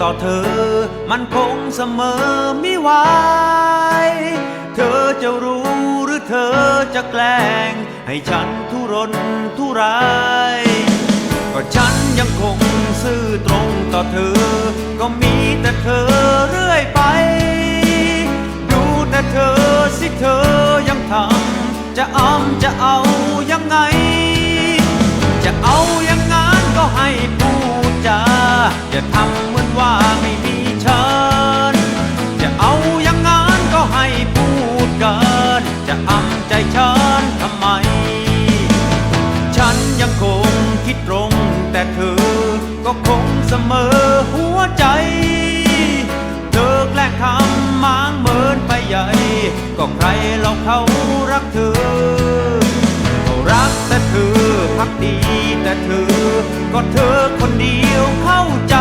ต่อเธอ มันคงเสมอไม่ไหวเธอจะรู้หรือเธอจะแกล้ง ให้ฉันทุรนทุรายก็ฉันยังคงซื่อตรงต่อเธอ ก็มีแต่เธอเรื่อยไป ดูแต่เธอสิเธอยังทำจะอ้อมจะเอายังไง จะเอาอย่างงั้นก็ให้พูดจาอย่าทำ เสมอหัวใจ เธอแกล้งทำมางเมินไปใหญ่ ก็ใครเราเขารักเธอ เขารักแต่เธอพักดีแต่เธอ ก็เธอคนเดียวเข้าใจ